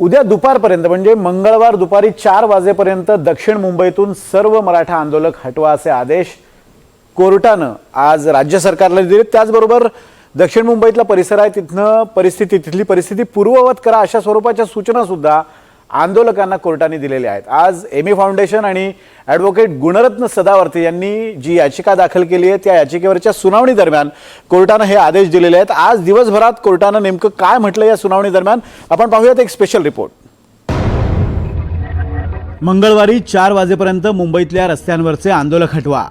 उद्या दुपारपर्यंत म्हणजे मंगळवार दुपारी चार वाजेपर्यंत दक्षिण मुंबईतून सर्व मराठा आंदोलक हटवा असे आदेश कोर्टानं आज राज्य सरकारला दिले. त्याचबरोबर दक्षिण मुंबईतला परिसर आहे तिथनं परिस्थिती तिथली परिस्थिती पूर्ववत करा अशा स्वरूपाच्या सूचना सुद्धा आंदोलकांना कोर्टाने दिलेले आहेत. आज एमी फाउंडेशन आणि ॲडव्होकेट गुणरत्न सदावर्ते यांनी जी याचिका दाखल केली आहे त्या याचिकेवरच्या सुनावणी दरम्यान कोर्टानं हे आदेश दिलेले आहेत. आज दिवसभरात कोर्टानं नेमकं काय म्हटलं या सुनावणी दरम्यान? आपण पाहूयात एक स्पेशल रिपोर्ट मंगळवारी चार वाजेपर्यंत मुंबईतल्या रस्त्यांवरचे आंदोलक हटवा.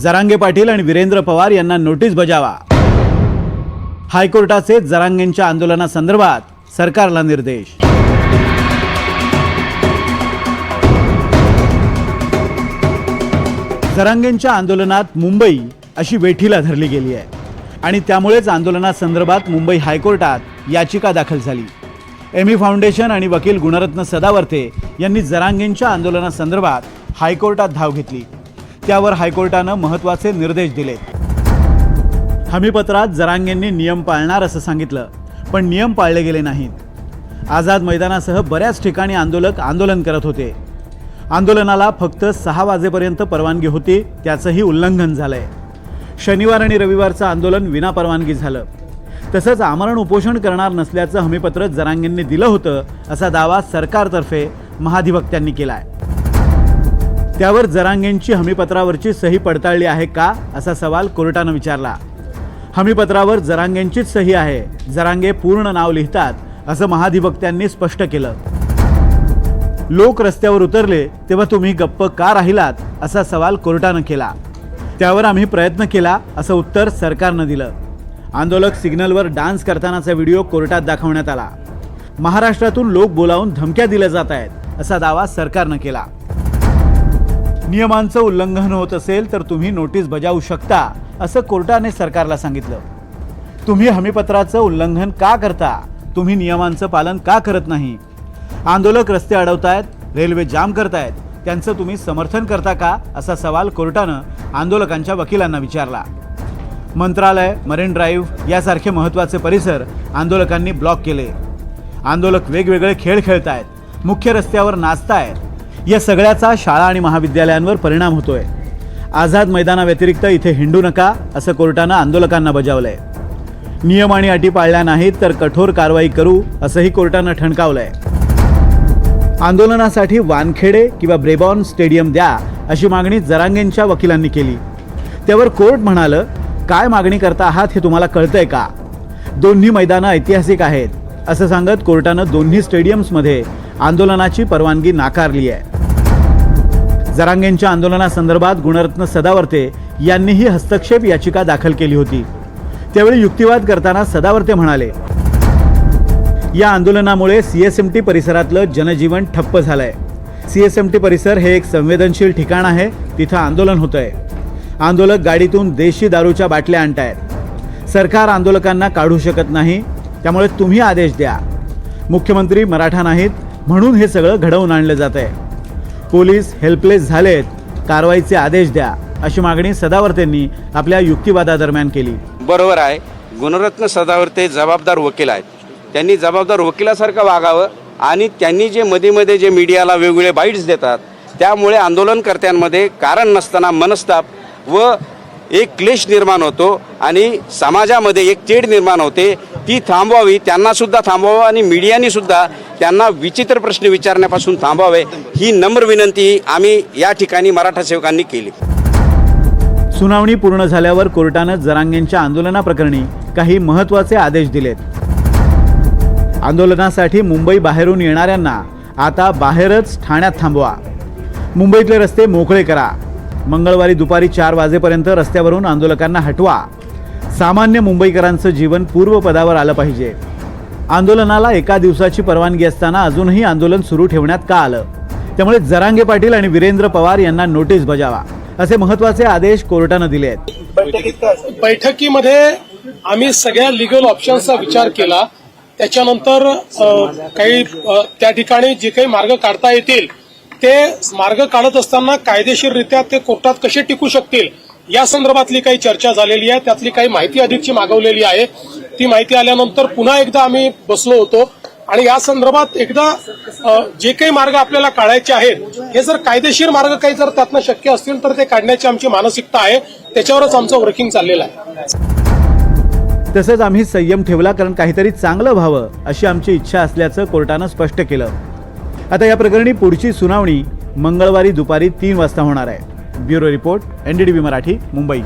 जरांगे पाटील आणि वीरेंद्र पवार यांना नोटीस बजावा. हायकोर्टाचे जरांगेंच्या आंदोलनासंदर्भात सरकारला निर्देश. जरांगेंच्या आंदोलनात मुंबई अशी वेठीला धरली गेली आहे. आणि त्यामुळेच आंदोलनासंदर्भात मुंबई हायकोर्टात याचिका दाखल झाली. एमी फाउंडेशन आणि वकील गुणरत्न सदावर्ते यांनी जरांगेंच्या आंदोलनासंदर्भात हायकोर्टात धाव घेतली. त्यावर हायकोर्टानं महत्त्वाचे निर्देश दिले. हमीपत्रात जरांगेंनी नियम पाळणार असं सांगितलं पण नियम पाळले गेले नाहीत. आझाद मैदानासह बऱ्याच ठिकाणी आंदोलक आंदोलन करत होते. आंदोलनाला फक्त सहा वाजेपर्यंत परवानगी होती त्याचंही उल्लंघन झालंय. शनिवार आणि रविवारचं आंदोलन विनापरवानगी झालं. तसंच आमरण उपोषण करणार नसल्याचं हमीपत्र जरांगेंनी दिलं होतं असा दावा सरकारतर्फे महाधिवक्त्यांनी केलाय. त्यावर जरांगेंची हमीपत्रावरची सही पडताळली आहे का असा सवाल कोर्टानं विचारला. हमीपत्रावर जरांगेंचीच सही आहे जरांगे पूर्ण नाव लिहितात असं महाधिवक्त्यांनी स्पष्ट केलं. लोक रस्त्यावर उतरले तेव्हा तुम्ही गप्प का राहिलात असा सवाल कोर्टानं केला. त्यावर आम्ही प्रयत्न केला असं उत्तर सरकारनं दिलं. आंदोलक सिग्नलवर डान्स करतानाचा व्हिडिओ कोर्टात दाखवण्यात आला. महाराष्ट्रातून लोक बोलावून धमक्या दिल्या जात आहेत असा दावा सरकारनं केला. नियमांचं उल्लंघन होत असेल तर तुम्ही नोटीस बजावू शकता असं कोर्टाने सरकारला सांगितलं. तुम्ही हमीपत्राचं उल्लंघन का करता? तुम्ही नियमांचं पालन का करत नाही? आंदोलक रस्ते अडवतायत रेल्वे जाम करतायत त्यांचं तुम्ही समर्थन करता का? असा सवाल कोर्टानं आंदोलकांच्या वकिलांना विचारला. मंत्रालय मरीन ड्राईव्ह यासारखे महत्त्वाचे परिसर आंदोलकांनी ब्लॉक केले. आंदोलक वेगवेगळे खेळ खेळतायत मुख्य रस्त्यावर नाचतायत. या सगळ्याचा शाळा आणि महाविद्यालयांवर परिणाम होतोय. आझाद मैदानाव्यतिरिक्त इथे हिंडू नका असं कोर्टानं आंदोलकांना बजावलंय. नियम आणि अटी पाळल्या नाहीत तर कठोर कारवाई करू असंही कोर्टानं ठणकावलंय. आंदोलनासाठी वानखेडे किंवा ब्रेबॉन स्टेडियम द्या अशी मागणी जरांगेंच्या वकिलांनी केली. त्यावर कोर्ट म्हणालं काय मागणी करता आहात हे तुम्हाला कळतंय का? दोन्ही मैदानं ऐतिहासिक आहेत. असं सांगत कोर्टानं दोन्ही स्टेडियम्समध्ये आंदोलनाची परवानगी नाकारली आहे. जरांगेंच्या आंदोलनासंदर्भात गुणरत्न सदावर्ते यांनीही हस्तक्षेप याचिका दाखल केली होती. त्यावेळी युक्तिवाद करताना सदावर्ते म्हणाले या आंदोलनामुळे सीएसएमटी परिसरातलं जनजीवन ठप्प झालंय. सीएसएमटी परिसर हे एक संवेदनशील ठिकाण आहे तिथं आंदोलन होतंय. आंदोलक गाडीतून देशी दारूच्या बाटल्या आणतायत. सरकार आंदोलकांना काढू शकत नाही त्यामुळे तुम्ही आदेश द्या. मुख्यमंत्री मराठा नाहीत म्हणून हे सगळं घडवून आणलं जात आहे पोलीस हेल्पलेस झालेत कारवाईचे आदेश द्या अशी मागणी सदावर्तेंनी आपल्या युक्तिवादादरम्यान केली. बरोबर आहे. गुणरत्न सदावर्ते जबाबदार वकील आहेत. त्यांनी जबाबदार वकिलासारखं वागावं आणि त्यांनी जे मध्ये मध्ये जे मीडियाला वेगवेगळे बाईट्स देतात त्यामुळे आंदोलनकर्त्यांमध्ये कारण नसताना मनस्ताप व एक क्लेश निर्माण होतो आणि समाजामध्ये एक चेड निर्माण होते. ती थांबवावी त्यांनासुद्धा थांबवावं आणि मीडियानीसुद्धा त्यांना विचित्र प्रश्न विचारण्यापासून थांबवावे ही नम्र विनंती आम्ही या ठिकाणी मराठा सेवकांनी केली. सुनावणी पूर्ण झाल्यावर कोर्टानं जरांगेंच्या आंदोलनाप्रकरणी काही महत्त्वाचे आदेश दिलेत. आंदोलनासाठी मुंबई बाहेरून येणाऱ्यांना आता बाहेरच ठाण्यात थांबवा. मुंबईतले रस्ते मोकळे करा. मंगळवारी दुपारी चार वाजेपर्यंत रस्त्यावरून आंदोलकांना हटवा. सामान्य मुंबईकरांचं जीवन पूर्वपदावर आलं पाहिजे. आंदोलनाला एका दिवसाची परवानगी असताना अजूनही आंदोलन सुरू ठेवण्यात का आलं? त्यामुळे जरांगे पाटील आणि वीरेंद्र पवार यांना नोटीस बजावा असे महत्त्वाचे आदेश कोर्टानं दिले आहेत बैठकीमध्ये आम्ही सगळ्या लिगल ऑप्शन्सचा विचार केला. त्याच्यानंतर काही त्या ठिकाणी जे काही मार्ग काढता येतील ते मार्ग काढत असताना कायदेशीररित्या ते कोर्टात कसे टिकू शकतील या संदर्भातली काही चर्चा झालेली आहे. त्यातली काही माहिती अधिकची मागवलेली आहे. ती माहिती आल्यानंतर पुन्हा एकदा आम्ही बसलो होतो आणि या संदर्भात एकदा जे काही मार्ग आपल्याला काढायचे आहेत हे जर कायदेशीर मार्ग काही जर त्यातनं शक्य असतील तर ते काढण्याची आमची मानसिकता आहे. त्याच्यावरच आमचं वर्किंग चाललेलं आहे. तसंच आम्ही संयम ठेवला कारण काहीतरी चांगलं व्हावं अशी आमची इच्छा असल्याचं कोर्टानं स्पष्ट केलं. आता या प्रकरणी पुढची सुनावणी मंगळवारी दुपारी तीन वाजता होणार आहे. Bureau report NDTV Marathi Mumbai.